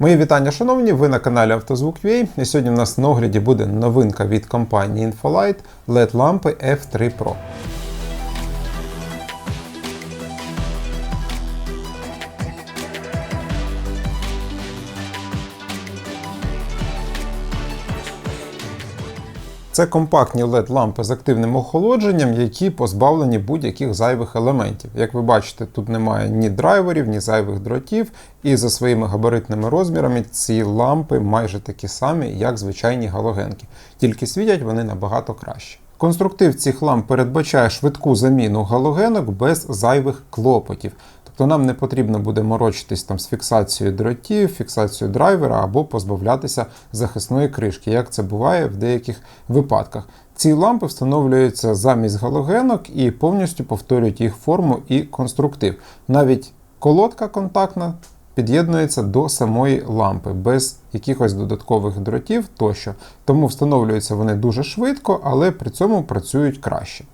Мої вітання, шановні, ви на каналі Автозвук.ua і сьогодні в нас на огляді буде новинка від компанії Infolight LED лампи F3 Pro. Це компактні LED-лампи з активним охолодженням, які позбавлені будь-яких зайвих елементів. Як ви бачите, тут немає ні драйверів, ні зайвих дротів, і за своїми габаритними розмірами ці лампи майже такі самі, як звичайні галогенки, тільки світять вони набагато краще. Конструктив цих ламп передбачає швидку заміну галогенок без зайвих клопотів. Тобто нам не потрібно буде морочитись там з фіксацією дротів, фіксацією драйвера або позбавлятися захисної кришки, як це буває в деяких випадках. Ці лампи встановлюються замість галогенок і повністю повторюють їх форму і конструктив. Навіть колодка контактна під'єднується до самої лампи без якихось додаткових дротів тощо. Тому встановлюються вони дуже швидко, але при цьому працюють краще.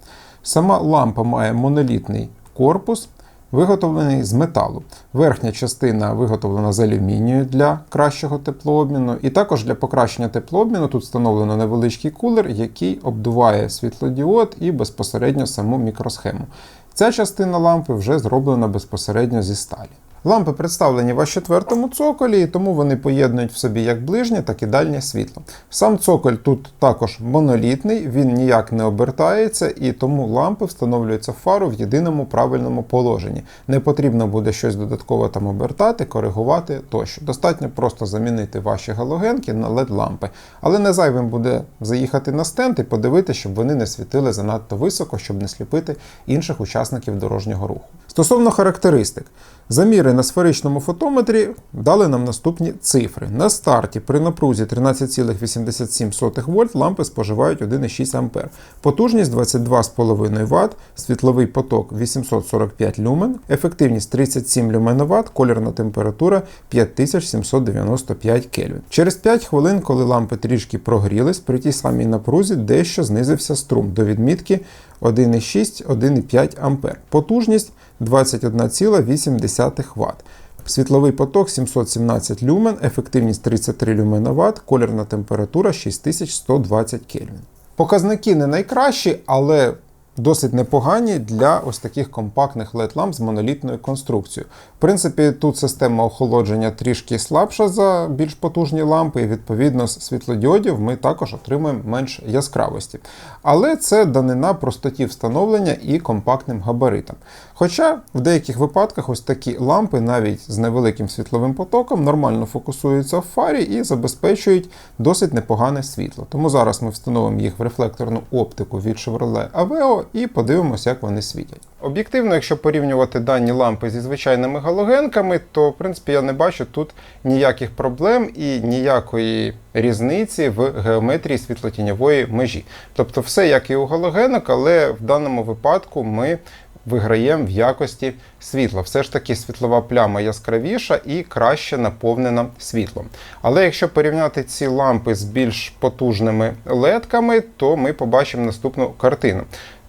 Сама лампа має монолітний корпус. Виготовлений з металу. Верхня частина виготовлена з алюмінію для кращого теплообміну, і також для покращення теплообміну тут встановлено невеличкий кулер, який обдуває світлодіод і безпосередньо саму мікросхему. Ця частина лампи вже зроблена безпосередньо зі сталі. Лампи представлені в четвертому цоколі, і тому вони поєднують в собі як ближнє, так і дальнє світло. Сам цоколь тут також монолітний, він ніяк не обертається, і тому лампи встановлюються в фару в єдиному правильному положенні. Не потрібно буде щось додатково там обертати, коригувати тощо. Достатньо просто замінити ваші галогенки на LED-лампи. Але не зайвим буде заїхати на стенд і подивитися, щоб вони не світили занадто високо, щоб не сліпити інших учасників дорожнього руху. Стосовно характеристик. Заміри на сферичному фотометрі дали нам наступні цифри. На старті при напрузі 13,87 вольт лампи споживають 1,6 А. Потужність 22,5 Вт, світловий поток 845 люмен, ефективність 37 люмен Вт, колірна температура 5795 Кельвін. Через 5 хвилин, коли лампи трішки прогрілись, при тій самій напрузі дещо знизився струм до відмітки 1,6-1,5 А. Потужність 21,8 Вт. Світловий поток 717 люмен, ефективність 33 люмена Вт, колірна температура 6120 Кельвін. Показники не найкращі, але досить непогані для ось таких компактних LED-ламп з монолітною конструкцією. В принципі, тут система охолодження трішки слабша за більш потужні лампи, і відповідно з світлодіодів ми також отримуємо менш яскравості. Але це данина простоті встановлення і компактним габаритам. Хоча в деяких випадках ось такі лампи, навіть з невеликим світловим потоком, нормально фокусуються в фарі і забезпечують досить непогане світло. Тому зараз ми встановимо їх в рефлекторну оптику від Chevrolet Aveo і подивимося, як вони світять. Об'єктивно, якщо порівнювати дані лампи зі звичайними галогенками, то в принципі я не бачу тут ніяких проблем і ніякої різниці в геометрії світлотіньової межі. Тобто все як і у галогенок, але в даному випадку ми виграємо в якості світла. Все ж таки світлова пляма яскравіша і краще наповнена світлом. Але якщо порівняти ці лампи з більш потужними ледками, то ми побачимо наступну картину.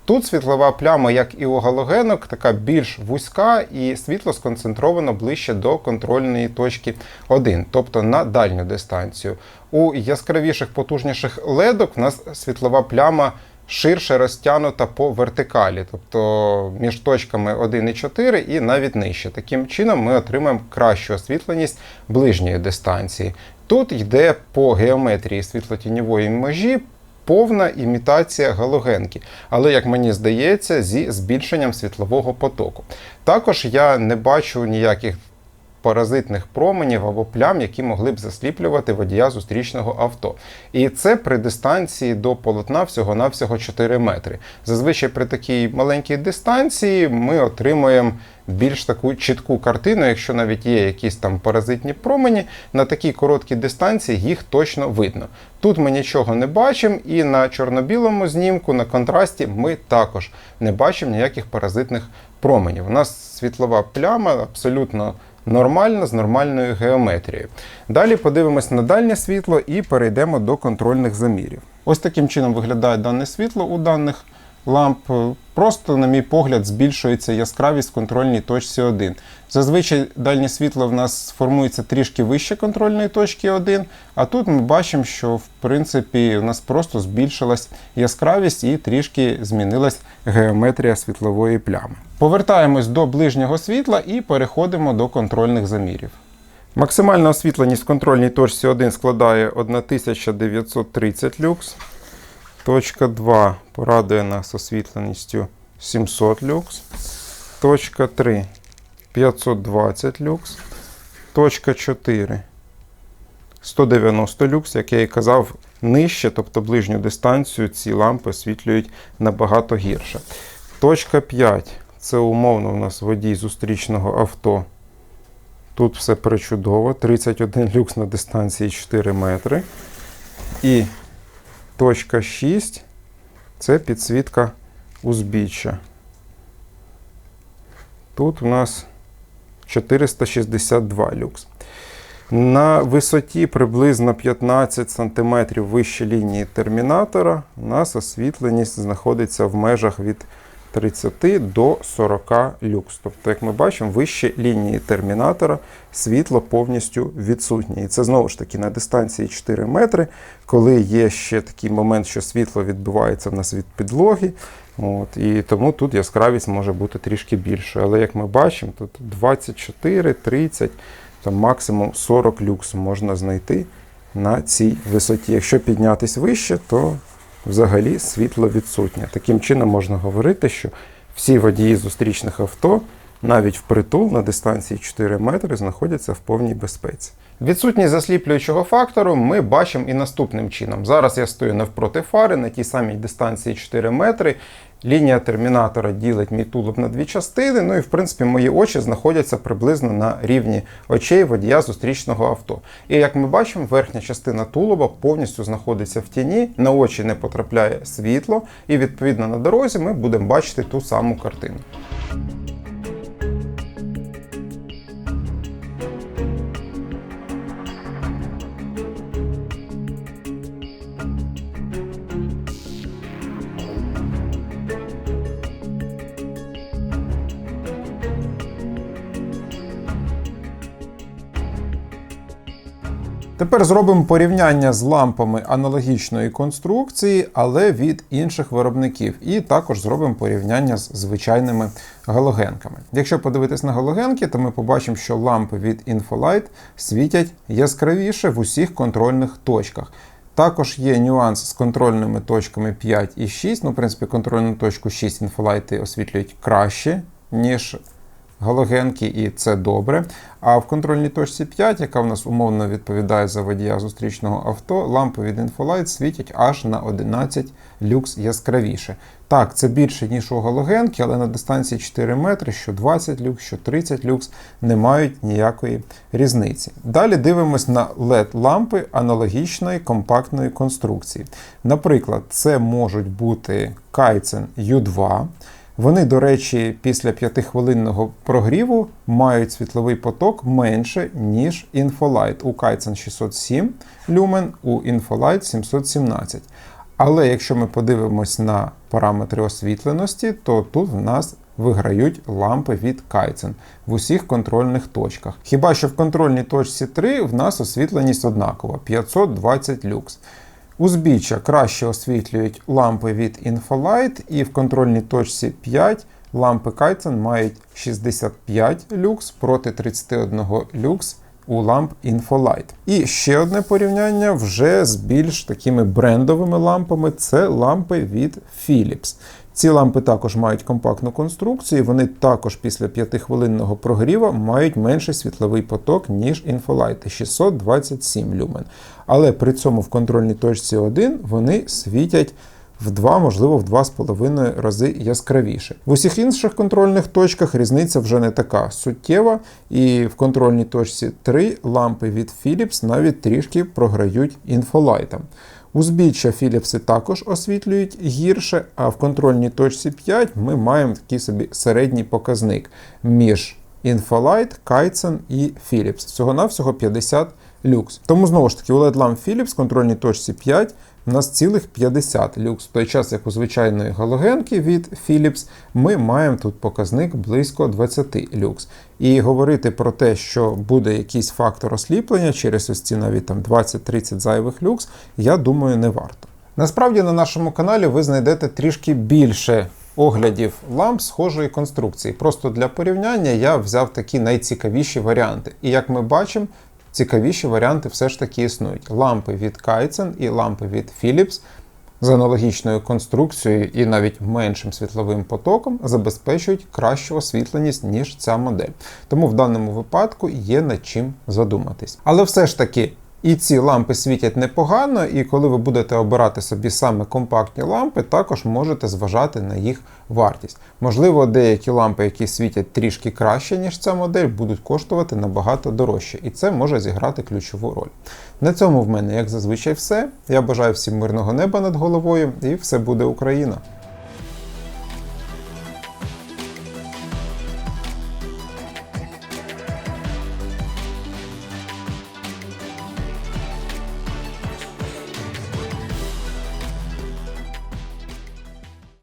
Тут світлова пляма, як і у галогенок, така більш вузька, і світло сконцентровано ближче до контрольної точки 1, тобто на дальню дистанцію. У яскравіших потужніших ледок в нас світлова пляма ширше розтягнута по вертикалі, тобто між точками 1 і 4 і навіть нижче. Таким чином ми отримаємо кращу освітленість ближньої дистанції. Тут йде по геометрії світлотіньової межі. Повна імітація галогенки, але, як мені здається, зі збільшенням світлового потоку. Також я не бачу ніяких паразитних променів або плям, які могли б засліплювати водія зустрічного авто. І це при дистанції до полотна всього-навсього 4 метри. Зазвичай при такій маленькій дистанції ми отримуємо більш таку чітку картину, якщо навіть є якісь там паразитні промені, на такій короткій дистанції їх точно видно. Тут ми нічого не бачимо, і на чорно-білому знімку, на контрасті, ми також не бачимо ніяких паразитних променів. У нас світлова пляма абсолютно нормальна з нормальною геометрією. Далі подивимось на дальнє світло і перейдемо до контрольних замірів. Ось таким чином виглядає дане світло у даних ламп е, просто, на мій погляд, збільшується яскравість в контрольній точці 1. Зазвичай дальнє світло в нас формується трішки вище контрольної точки 1, а тут ми бачимо, що в принципі у нас просто збільшилась яскравість і трішки змінилась геометрія світлової плями. Повертаємось до ближнього світла і переходимо до контрольних замірів. Максимальна освітленість в контрольній точці 1 складає 1930 люкс. Точка 2 порадує нас освітленістю 700 люкс. Точка 3 520 люкс. Точка 4 190 люкс, як я і казав, нижче, тобто ближню дистанцію, ці лампи освітлюють набагато гірше. Точка 5 це умовно у нас водій зустрічного авто. Тут все причудово. 31 люкс на дистанції 4 метри. І точка 6 це підсвітка узбіччя. Тут у нас 462 люкс. На висоті приблизно 15 см вище лінії термінатора у нас освітленість знаходиться в межах від 30 до 40 люкс. Тобто, як ми бачимо, вище лінії термінатора світло повністю відсутнє. І це знову ж таки на дистанції 4 метри, коли є ще такий момент, що світло відбивається в нас від підлоги. От, І тому тут яскравість може бути трішки більшою. Але як ми бачимо, тут 24, 30, там максимум 40 люкс можна знайти на цій висоті. Якщо піднятись вище, то взагалі світло відсутнє. Таким чином можна говорити, що всі водії зустрічних авто навіть впритул на дистанції 4 метри знаходяться в повній безпеці. Відсутність засліплюючого фактору ми бачимо і наступним чином. Зараз я стою навпроти фари на тій самій дистанції 4 метри. Лінія термінатора ділить мій тулуб на дві частини. Ну і в принципі мої очі знаходяться приблизно на рівні очей водія зустрічного авто. І як ми бачимо, верхня частина тулуба повністю знаходиться в тіні, на очі не потрапляє світло, і відповідно на дорозі ми будемо бачити ту саму картину. Тепер зробимо порівняння з лампами аналогічної конструкції, але від інших виробників. І також зробимо порівняння з звичайними галогенками. Якщо подивитись на галогенки, то ми побачимо, що лампи від Infolight світять яскравіше в усіх контрольних точках. Також є нюанс з контрольними точками 5 і 6. Ну, в принципі, контрольну точку 6 інфолайти освітлюють краще, ніж галогенки, і це добре. А в контрольній точці 5, яка в нас умовно відповідає за водія зустрічного авто, лампи від Infolight світять аж на 11 люкс яскравіше. Так, це більше, ніж у галогенки, але на дистанції 4 метри, що 20 люкс, що 30 люкс, не мають ніякої різниці. Далі дивимось на LED-лампи аналогічної компактної конструкції. Наприклад, це можуть бути Kaizen U2. Вони, до речі, після 5-хвилинного прогріву мають світловий поток менше, ніж Infolight. У Kaizen 607 люмен, у Infolight 717. Але якщо ми подивимось на параметри освітленості, то тут в нас виграють лампи від Kaizen в усіх контрольних точках. Хіба що в контрольній точці 3 в нас освітленість однакова 520 люкс. Узбіччя краще освітлюють лампи від Infolight, і в контрольній точці 5 лампи Kaizen мають 65 люкс проти 31 люкс у ламп Infolight. І ще одне порівняння вже з більш такими брендовими лампами це лампи від Philips. Ці лампи також мають компактну конструкцію, вони також після 5-хвилинного прогріву мають менший світловий поток, ніж Infolight 627 люмен. Але при цьому в контрольній точці 1 вони світять в 2, можливо, в 2,5 рази яскравіше. В усіх інших контрольних точках різниця вже не така суттєва, і в контрольній точці 3 лампи від Philips навіть трішки програють інфолайтам. Узбіччя Філіпси також освітлюють гірше, а в контрольній точці 5 ми маємо такий собі середній показник між Infolight, Kaizen і Philips. Всього-навсього 50 люкс. Тому знову ж таки, у LED ламп Philips в контрольній точці 5 у нас цілих 50 люкс. В той час, як у звичайної галогенки від Philips, ми маємо тут показник близько 20 люкс. І говорити про те, що буде якийсь фактор осліплення через ось ці навіть там 20-30 зайвих люкс, я думаю, не варто. Насправді на нашому каналі ви знайдете трішки більше оглядів ламп схожої конструкції. Просто для порівняння я взяв такі найцікавіші варіанти. І як ми бачимо, цікавіші варіанти все ж таки існують. Лампи від Kaizen і лампи від Philips з аналогічною конструкцією і навіть меншим світловим потоком забезпечують кращу освітленість, ніж ця модель. Тому в даному випадку є над чим задуматись. Але все ж таки. І ці лампи світять непогано, і коли ви будете обирати собі саме компактні лампи, також можете зважати на їх вартість. Можливо, деякі лампи, які світять трішки краще, ніж ця модель, будуть коштувати набагато дорожче, і це може зіграти ключову роль. На цьому в мене, як зазвичай, все. Я бажаю всім мирного неба над головою, і все буде Україна!